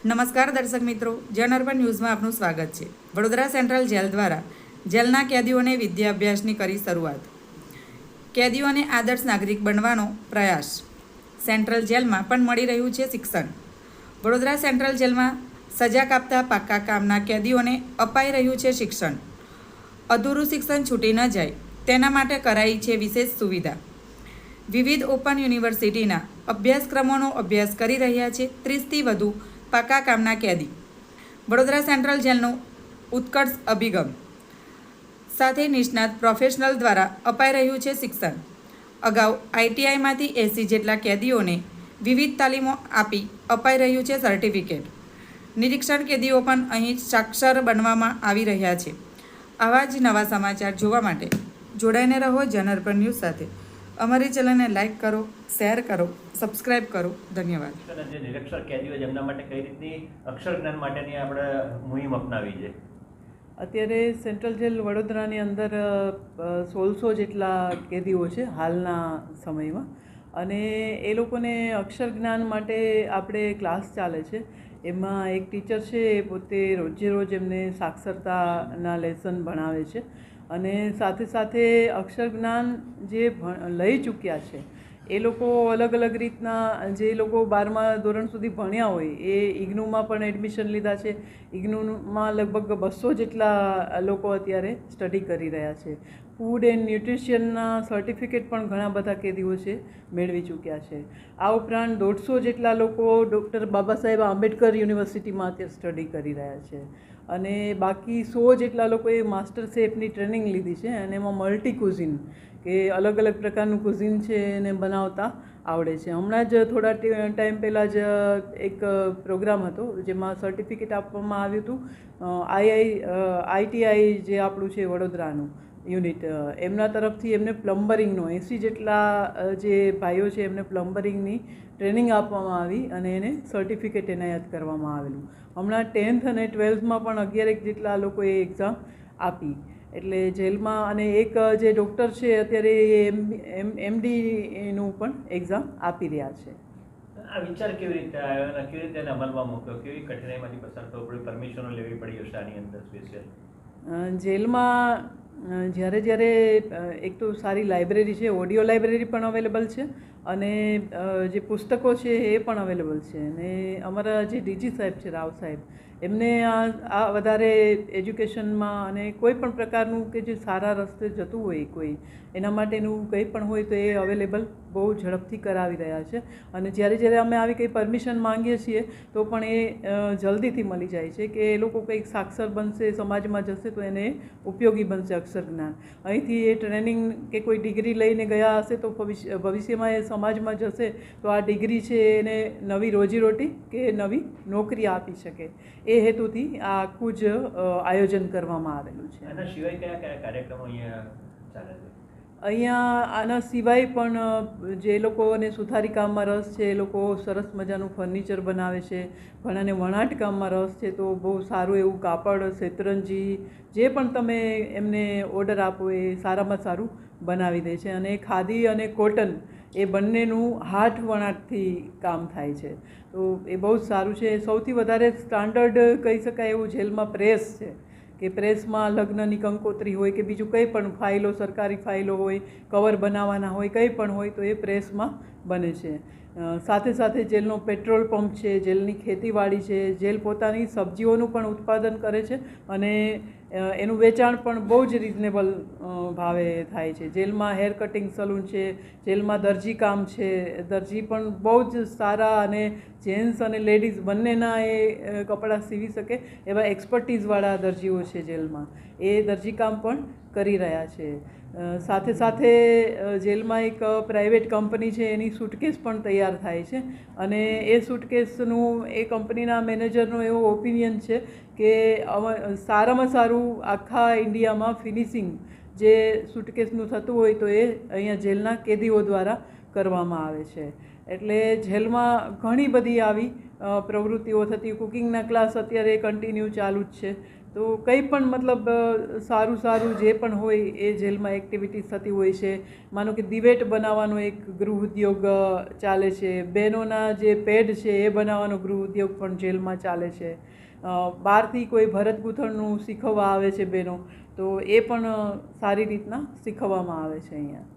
નમસ્કાર દર્શક મિત્રો, જન અર્બન ન્યૂઝમાં આપનું સ્વાગત છે. વડોદરા સેન્ટ્રલ જેલ દ્વારા જેલના કેદીઓને વિદ્યાભ્યાસની કરી શરૂઆત. કેદીઓને આદર્શ નાગરિક બનવાનો પ્રયાસ. સેન્ટ્રલ જેલમાં પણ મળી રહ્યું છે શિક્ષણ. વડોદરા સેન્ટ્રલ જેલમાં સજા કાપતા પાક્કા કામના કેદીઓને અપાઈ રહ્યું છે શિક્ષણ. અધૂરું શિક્ષણ છૂટી ન જાય, તેના માટે કરાઈ છે વિશેષ સુવિધા. વિવિધ ઓપન યુનિવર્સિટીના અભ્યાસક્રમોનો અભ્યાસ કરી રહ્યા છે ત્રીસથી વધુ પાકા કામના કેદી. વડોદરા સેન્ટ્રલ જેલનો ઉત્કર્ષ અભિગમ. સાથે નિષ્ણાત પ્રોફેશનલ દ્વારા અપાઈ રહ્યું છે શિક્ષણ. અગાઉ આઈટીઆઈમાંથી એસી જેટલા કેદીઓને વિવિધ તાલીમો આપી અપાઈ રહ્યું છે સર્ટિફિકેટ. નિરીક્ષણ કેદીઓ પણ અહીં સાક્ષર બનવામાં આવી રહ્યા છે. આવા જ નવા સમાચાર જોવા માટે જોડાઈને રહો જનરપર ન્યૂઝ સાથે. અમારી ચેનલને લાઇક કરો શેર કરો સબસ્ક્રાઈબ કરો. ધન્યવાદ. જે નિરક્ષર કેદીઓ છે એમના માટે કઈ રીતની અક્ષર જ્ઞાન માટેની આપણે મુહિમ અપનાવી છે? અત્યારે સેન્ટ્રલ જેલ વડોદરાની અંદર સોળસો જેટલા કેદીઓ છે હાલના સમયમાં. અને એ લોકોને અક્ષર જ્ઞાન માટે આપણે ક્લાસ ચાલે છે. એમાં એક ટીચર છે, એ પોતે રોજે રોજ એમને સાક્ષરતાના લેસન ભણાવે છે અને સાથે સાથે અક્ષર જ્ઞાન જે લઈ ચૂક્યા છે એ લોકો અલગ અલગ રીતના જે લોકો બારમા ધોરણ સુધી ભણ્યા હોય, એ ઇગ્નુમાં પણ એડમિશન લીધા છે. ઇગ્નુમાં લગભગ બસો જેટલા લોકો અત્યારે સ્ટડી કરી રહ્યા છે. ફૂડ એન્ડ ન્યુટ્રિશનના સર્ટિફિકેટ પણ ઘણા બધા કેદીઓ છે, મેળવી ચૂક્યા છે. આ ઉપરાંત દોઢસો જેટલા લોકો ડૉક્ટર બાબા સાહેબ આંબેડકર યુનિવર્સિટીમાં અત્યારે સ્ટડી કરી રહ્યા છે. અને બાકી સો જેટલા લોકોએ માસ્ટર શેફની ટ્રેનિંગ લીધી છે અને એમાં મલ્ટી કુઝિન, કે અલગ અલગ પ્રકારનું કુઝિન છે એને બનાવતા. આવડે છે. હમણાં જ થોડા ટાઈમ પહેલાં જ એક પ્રોગ્રામ હતો, જેમાં સર્ટિફિકેટ આપવામાં આવ્યું હતું આઈઆઈ આઈટીઆઈ જે આપણું છે વડોદરાનું યુનિટ એમના તરફથી એમને પ્લમ્બરિંગનો, એંસી જેટલા જે ભાઈઓ છે એમને પ્લમ્બરિંગની ટ્રેનિંગ આપવામાં આવી અને એને સર્ટિફિકેટ એનાયત કરવામાં આવેલું. હમણાં ટેન્થ અને ટ્વેલ્થમાં પણ અગિયારેક જેટલા લોકોએ એક્ઝામ આપી. એટલે જેલમાં અને એક જે ડૉક્ટર છે અત્યારે એમ એમ એમડીનું પણ એક્ઝામ આપી રહ્યા છે. આ વિચાર કેવી રીતે આવ્યો અને કેવી રીતે એને અમલમાં મૂક્યો? કેવી કઠિનાઈમાંથી પસાર થવું પડ્યું? પરમિશનો લેવી પડી હશે આની અંદર સ્પેશિયલ જેલમાં જ્યારે જ્યારે એક તો સારી લાઇબ્રેરી છે ઓડિયો લાઇબ્રેરી પણ અવેલેબલ છે અને જે પુસ્તકો છે એ પણ અવેલેબલ છે. અને અમારા જે ડીજી સાહેબ છે રાવ સાહેબ એમને આ આ વધારે એજ્યુકેશનમાં અને કોઈ પણ પ્રકારનું કે જે સારા રસ્તે જતું હોય કોઈ, એના માટેનું કંઈ પણ હોય તો એ અવેલેબલ બહુ ઝડપથી કરાવી રહ્યા છે. અને જ્યારે જ્યારે અમે આવી કંઈ પરમિશન માંગીએ છીએ, તો પણ એ જલ્દીથી મળી જાય છે કે એ લોકો કંઈક સાક્ષર બનશે, સમાજમાં જશે, તો એને ઉપયોગી બનશે અક્ષર જ્ઞાન. અહીંથી એ ટ્રેનિંગ કે કોઈ ડિગ્રી લઈને ગયા હશે, તો ભવિષ્ય, ભવિષ્યમાં એ સમાજમાં જશે, તો આ ડિગ્રી છે એને નવી રોજીરોટી કે નવી નોકરી આપી શકે. એ હેતુથી આ આખું જ આયોજન કરવામાં આવેલું છે. એના સિવાય કયા કયા કાર્યક્રમો અહીંયા ચાલે છે? અહીંયા આના સિવાય પણ જે લોકોને સુથારી કામમાં રસ છે એ લોકો સરસ મજાનું ફર્નિચર બનાવે છે ઘણાને વણાટ કામમાં રસ છે તો બહુ સારું એવું કાપડ શેતરંજી જે પણ તમે એમને ઓર્ડર આપો એ સારામાં સારું બનાવી દે છે. અને ખાદી અને કોટન એ બંનેનું હાથ વણાટથી કામ થાય છે. તો એ બહુ જ સારું છે. સૌથી વધારે સ્ટાન્ડર્ડ કહી શકાય એવું જેલમાં પ્રેસ છે કે પ્રેસમાં લગ્નની કંકોત્રી હોય કે બીજું કંઈ પણ ફાઇલો, સરકારી ફાઇલો હોય, કવર બનાવવાના હોય, કંઈ પણ હોય તો એ પ્રેસમાં બને છે. સાથે સાથે જેલનો પેટ્રોલ પંપ છે, જેલની ખેતીવાડી છે, જેલ પોતાની સબ્જીઓનું પણ ઉત્પાદન કરે છે અને એનું વેચાણ પણ બહુ જ રિઝનેબલ ભાવે થાય છે. જેલમાં હેર કટિંગ સલૂન છે, જેલમાં દરજી કામ છે, દરજી પણ બહુ જ સારા અને જેન્ટ્સ અને લેડીઝ બંનેના એ કપડાં સીવી શકે એવા એક્સપર્ટીઝવાળા દરજીઓ છે જેલમાં. એ દરજીકામ પણ કરી રહ્યા છે. સાથે સાથે જેલમાં એક પ્રાઇવેટ કંપની છે, એની સુટકેસ પણ તૈયાર થાય છે. અને એ સુટકેસનું એ કંપનીના મેનેજરનો એવો ઓપિનિયન છે કે સારામાં સારું આખા ઇન્ડિયામાં ફિનિશિંગ જે સુટકેસનું થતું હોય તો એ અહીંયા જેલના કેદીઓ દ્વારા કરવામાં આવે છે. એટલે જેલમાં ઘણી બધી આવી પ્રવૃત્તિઓ થતી કુકિંગના ક્લાસ અત્યારે કન્ટિન્યુ ચાલુ જ છે. તો કંઈ પણ મતલબ સારું સારું જે પણ હોય એ જેલમાં એક્ટિવિટીઝ થતી હોય છે. માનો કે દિવેટ બનાવવાનો એક ગૃહ ઉદ્યોગ ચાલે છે. બહેનોના જે પેડ છે એ બનાવવાનો ગૃહ ઉદ્યોગ પણ જેલમાં ચાલે છે. બહારથી કોઈ ભરત ગૂંથણનું શીખવવા આવે છે બહેનો, તો એ પણ સારી રીતના શીખવવામાં આવે છે અહીંયા.